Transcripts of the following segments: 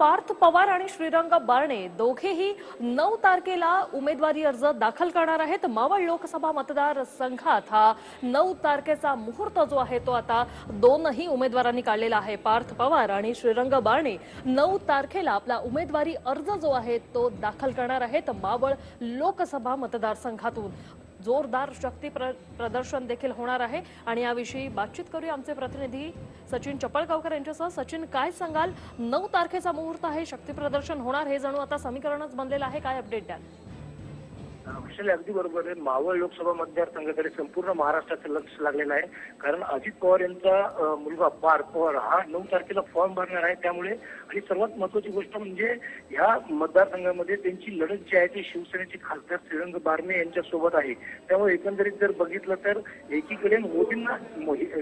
पार्थ पवार आणि श्रीरंग बारणे दोघेही नऊ तारखेला उमेदवारी अर्ज दाखल करणार आहेत. मावळ लोकसभा मतदारसंघात हा नऊ तारखेचा मुहूर्त जो आहे तो आता दोनही उमेदवारांनी काढलेला आहे. पार्थ पवार आणि श्रीरंग बारणे नऊ तारखेला आपला उमेदवारी अर्ज जो आहे तो दाखल करणार आहेत मावळ लोकसभा मतदारसंघातून. जोरदार शक्ती प्र प्रदर्शन देखील होणार आहे. आणि याविषयी बातचीत करूया आमचे प्रतिनिधी सचिन चपळगावकर यांच्यासह. सचिन काय सांगाल? नऊ तारखेचा मुहूर्त आहे शक्ती प्रदर्शन होणार हे जणू आता समीकरणच बनलेलं आहे. काय अपडेट द्याल? विशाल अगदी बरोबर आहे. मावळ लोकसभा मतदारसंघाकडे संपूर्ण महाराष्ट्राचं लक्ष लागलेलं आहे. कारण अजित पवार यांचा मुलगा पार्थ पवार हा नऊ तारखेला फॉर्म भरणार आहे त्यामुळे. आणि सर्वात महत्वाची गोष्ट म्हणजे ह्या मतदारसंघामध्ये त्यांची लढत जी आहे ती शिवसेनेचे खासदार श्रीरंग बारणे यांच्या सोबत आहे. त्यामुळे एकंदरीत जर बघितलं तर एकीकडे मोदींना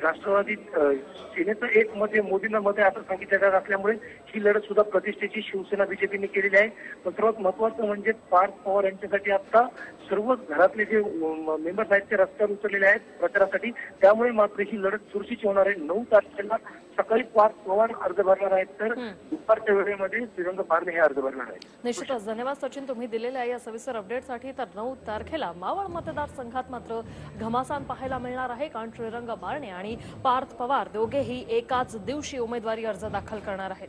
राष्ट्रवादी सेनेचं एक मत हे मोदींना मत आहे असं सांगितलं जात असल्यामुळे ही लढत सुद्धा प्रतिष्ठेची शिवसेना बीजेपीने केलेली आहे. पण सर्वात महत्वाचं म्हणजे पार्थ पवार यांच्यासाठी आता सर्व घरातले जे मेंबर्स आहेत ते रस्त्यावर उतरलेले आहेत प्रचारासाठी. त्यामुळे मात्र ही लढत चुरशीची होणार आहे. नऊ तारखेला सकाळी पार्थ पवार अर्ज भरणार आहेत तर दुपारच्या वेळेमध्ये श्रीरंग बारणे हे अर्ज भरणार आहेत. निश्चितच. धन्यवाद सचिन तुम्ही दिलेल्या या सविस्तर अपडेटसाठी तर नऊ तारखेला मावळ मतदारसंघात मात्र घमासान पाहायला मिळणार आहे. कारण श्रीरंग बारणे आणि पार्थ पवार दोघेही एकाच दिवशी उमेदवारी अर्ज दाखल करणार आहेत.